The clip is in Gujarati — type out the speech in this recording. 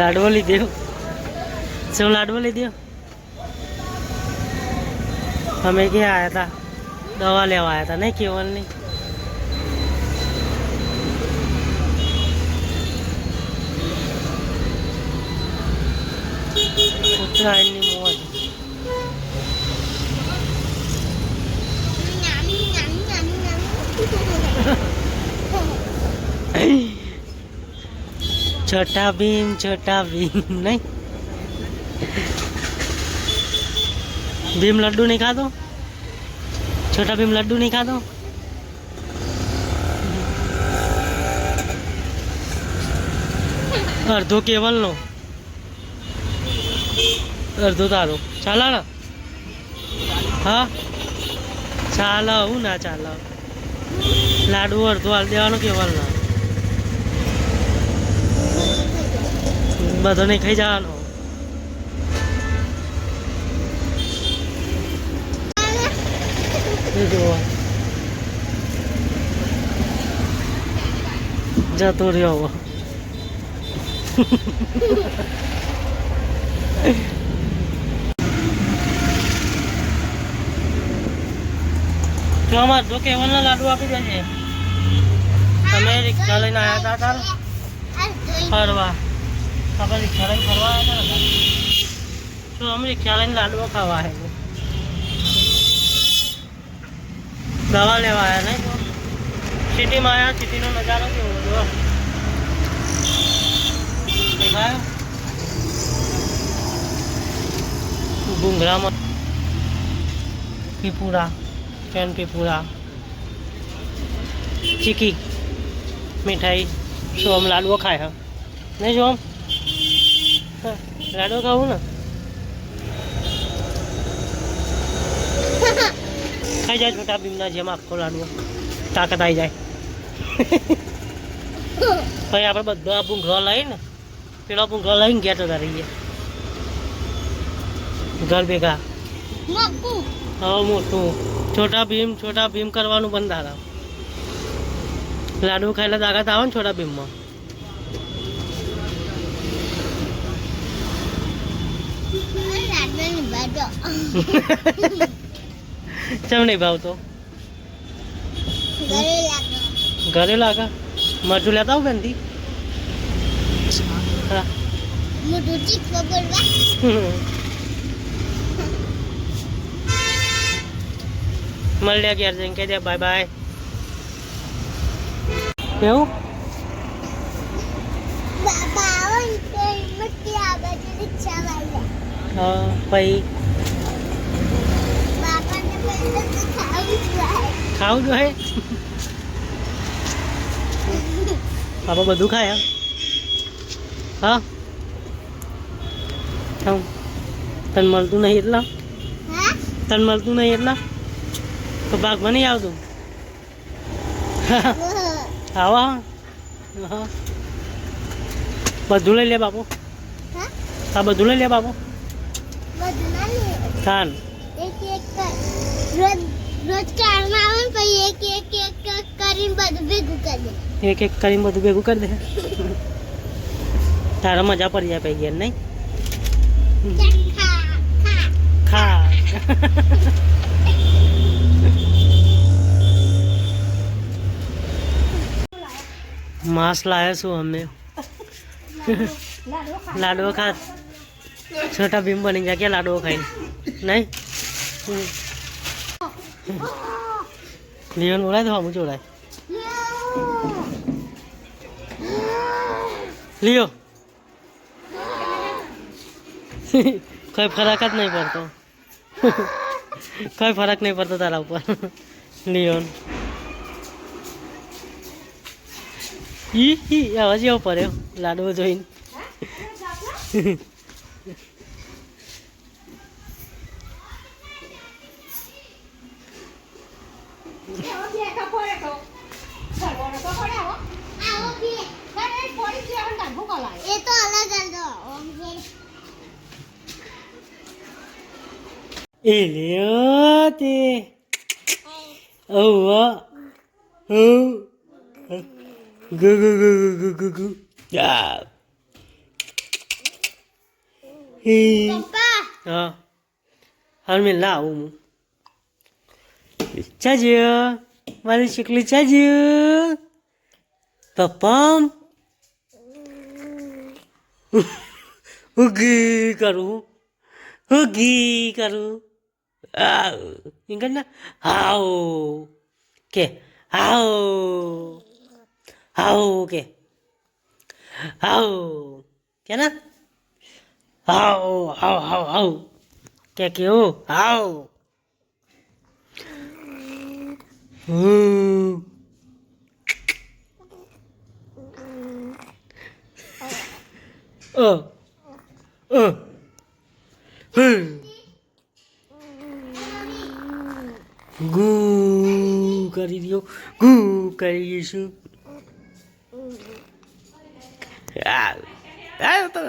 લાડવો લીધો. શું લાડવો લીધો? અમે ક્યાં આવ્યા હતા? દવા લેવા આવ્યા હતા, નહીં કેવલની? ઉત્તરાયણની મોજ છોટા ભીમ છોટા ભીમ નહીં. ભીમ લડ્ડુ નહીં ખાધો? છોટા ભીમ લડ્ડુ નહીં ખાધો? અડધો કેવલનો. અડધો તારો. ચાલે હા? ચાલ હું ના ચાલ લાડુ અડધો હાલ દેવાનો કેવલનો. બધો નહીં ખાઈ જવાનો. જતો રહ્યો તો અમાર જો કેવલના લાડુ આપી દેજે. તમે રિક્ષા લઈને આવ્યા હતા તાર? ફરવા. આપણે રિક્ષા લઈને ફરવા આવ્યા હતા તો અમે રિક્ષા લઈને લાડુઓ ખાવા આવ્યા દવા લેવા આવ્યા નહીં સિટીમાં આવ્યા સિટીનો નજારો કેવો જો દેખાયો? ભૂંગળામાં પીપુરા ચેન પીપુરા ચીકી મીઠાઈ. શું આમ લાડવો ખાય નહીં જો હા, લાડવો ખાવું ને? ખાઈ જાય છોટા ભીમના જેમ આખો લાડવો. તાકાત આવી જાય. પછી આપણે બધો ભૂંગળો લઈને પેલો ભૂંગળો લઈને ગયા જતા રહીએ. ઘર ભેગા. હા મોટું. છોટા ભીમ છોટા ભીમ કરવાનું બંધ આવે લાડુ ખાઈને તાકાત આવે ને છોટા ભીમમાં. ચમ નહીં ભાવતો? ઘરે લાગે. મરચું લેતા આવું બેનથી? હા. મળ્યા કે જઈને કહી દે બાય બાય એવું હા પછી? ખાવું જોઈએ? પાપા બધું ખાય હા? હા તન મળતું નહીં એટલા? તન મળતું નહીં એટલા? તો ભાગમાં નહીં આવતું? આવો હા. બધું લઈ લે બાપુ. આ બધું લઈ લે બાપુ. ખાન રોજ કારમાં આવે ને પછી એક એક એક એક કરીને બધું ભેગું કરી દે એક એક કરીને બધું ભેગું કરી દે. તારા મજા પડી જાય પૈકી નહીં? ખા માસ લાયા છું અમે? લાડવો ખા. છોટા ભીમ બની ગયા ક્યાં લાડવો ખાઈને? નહીં? લીવન બોલાય તો આમ જોડાય લિયો. કોઈ ફરક જ નહીં પડતો. કોઈ ફરક નહીં પડતો તારા ઉપર. લિયોન ઈ ઈ અવાજ એવો પડ્યો. લાડવો જોઈને. લ્યો તે ઓવા હો ગુ ગુ ગુ ગુ ગુ ગુ ગુ યા હે હાલ મેં લાવું હું ચાજ્ય મારી ચીકલી ચાજ્ય પપ્પા ઉગી કરું ઉગી કરું આવ ઇંગલ ના હાવ કે હાવ હાવ કે હાવ કે ના હાવ હાવ હાવ હાવ કે કેવું હાવ હમ અ અ કરી દો ગુ કરી દઈશું આ આ તો